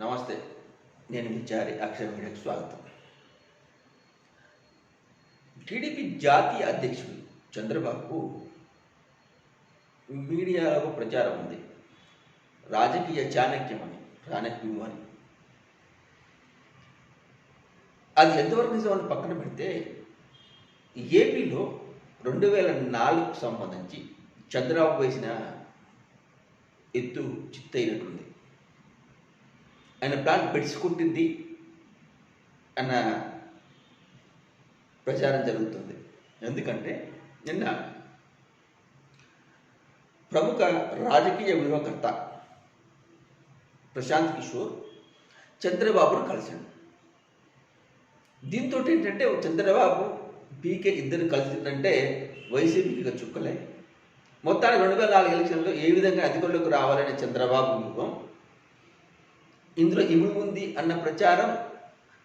నమస్తే నేను విచారి అక్షర మీడియాకు స్వాగతం. టీడీపీ జాతీయ అధ్యక్షుడు చంద్రబాబుకు మీడియాలో ప్రచారం ఉంది. రాజకీయ చాణక్యమని చాణక్యం అని అది ఎంతవరకు నిజమని పక్కన పెడితే ఏపీలో రెండు వేల నాలుగుకు సంబంధించి చంద్రబాబు వేసిన ఎత్తు చిత్తైనట్టుంది ఆయన ప్లాన్ పెడుచుకుంటుంది అన్న ప్రచారం జరుగుతుంది. ఎందుకంటే నిన్న ప్రముఖ రాజకీయ వ్యూహకర్త ప్రశాంత్ కిషోర్ చంద్రబాబును కలిశాడు. దీంతో ఏంటంటే చంద్రబాబు పీకే ఇద్దరు కలిసిందంటే వైసీపీకి చుక్కలే మొత్తానికి రెండు వేల నాలుగు ఎలక్షన్లో ఏ విధంగా అధికారంలోకి రావాలనే చంద్రబాబు వ్యూహం ఇందులో ఇవి ఉంది అన్న ప్రచారం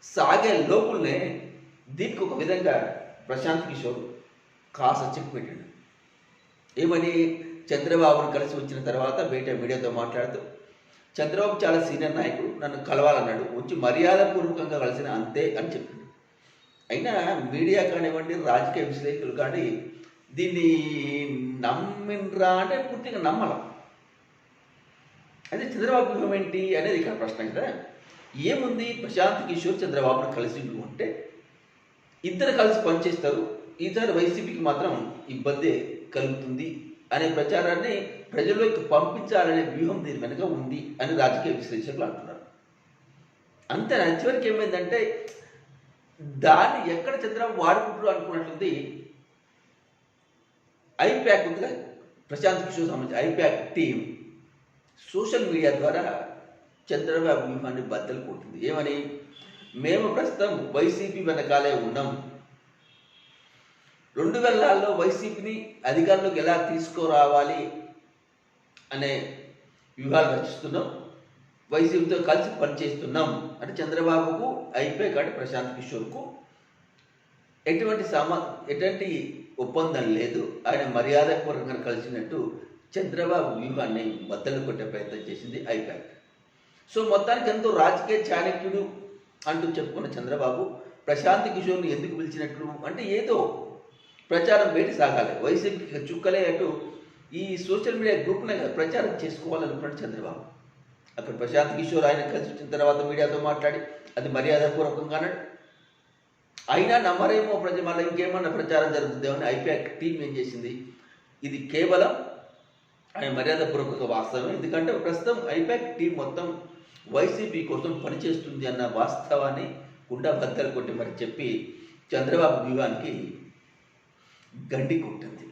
సాగే లోపులనే దీనికి ఒక విధంగా ప్రశాంత్ కిషోర్ కాస్త చెక్ పెట్టాడు. ఏమని? చంద్రబాబును కలిసి వచ్చిన తర్వాత బయట మీడియాతో మాట్లాడుతూ చంద్రబాబు చాలా సీనియర్ నాయకుడు నన్ను కలవాలన్నాడు వచ్చి మర్యాదపూర్వకంగా కలిసిన అంతే అని చెప్పాడు. అయినా మీడియా కానివ్వండి రాజకీయ విశ్లేషకులు కానీ దీన్ని నమ్మిండ్రా అంటే పూర్తిగా నమ్మలం. అదే చంద్రబాబు వ్యూహం ఏంటి అనేది ఇక్కడ ప్రశ్న కదా. ఏముంది? ప్రశాంత్ కిషోర్ చంద్రబాబును కలిసి ఉంటే ఇద్దరు కలిసి పనిచేస్తారు. ఈసారి వైసీపీకి మాత్రం ఇబ్బంది కలుగుతుంది అనే ప్రచారాన్ని ప్రజల్లోకి పంపించాలనే వ్యూహం దీని వెనుక ఉంది అని రాజకీయ విశ్లేషకులు అంటున్నారు. అంతే చివరికి ఏమైందంటే దాన్ని ఎక్కడ చంద్రబాబు వాడుకుంటారు అనుకున్నట్లుంది? ఐప్యాక్ ఉంది కదా ప్రశాంత్ కిషోర్ సంబంధించి ఐప్యాక్ టీం సోషల్ మీడియా ద్వారా చంద్రబాబు వ్యూహాన్ని బద్దలు కొట్టింది. ఏమని? మేము ప్రస్తుతం వైసీపీ వెనకాలే ఉన్నాం. రెండు వేలలో వైసీపీని అధికారంలోకి ఎలా తీసుకురావాలి అనే వ్యూహాలు రచిస్తున్నాం. వైసీపీతో కలిసి పనిచేస్తున్నాం అంటే చంద్రబాబుకు అయిపోయి కాబట్టి ప్రశాంత్ కిషోర్కు ఎటువంటి సమా ఎటువంటి ఒప్పందం లేదు. ఆయన మర్యాదపూర్వకంగా కలిసినట్టు చంద్రబాబు వ్యూహాన్ని బద్దలు కొట్టే ప్రయత్నం చేసింది ఐపాక్. సో మొత్తానికి ఎంతో రాజకీయ చాణక్యుడు అంటూ చెప్పుకున్న చంద్రబాబు ప్రశాంత్ కిషోర్ని ఎందుకు పిలిచినట్లు? అంటే ఏదో ప్రచారం బయట సాగాలి వైసీపీకి చుక్కలే అంటూ ఈ సోషల్ మీడియా గ్రూప్ని ప్రచారం చేసుకోవాలనుకున్నాడు చంద్రబాబు. అక్కడ ప్రశాంత్ కిషోర్ ఆయన కలిసి వచ్చిన తర్వాత మీడియాతో మాట్లాడి అది మర్యాదపూర్వకంగా అన్నాడు. అయినా నమ్మరేమో ప్రజ మళ్ళీ ఇంకేమన్నా ప్రచారం జరుగుతుందేమో అని ఐపాక్ టీం ఏం చేసింది? ఇది కేవలం మర్యాదపూర్వక వాస్తవం ఎందుకంటే ప్రస్తుతం ఐపాక్ టీం మొత్తం వైసీపీ కోసం పనిచేస్తుంది అన్న వాస్తవాన్ని గుండా బద్దలు కొట్టి మరి చెప్పి చంద్రబాబు వ్యూహానికి గండి కొట్టింది.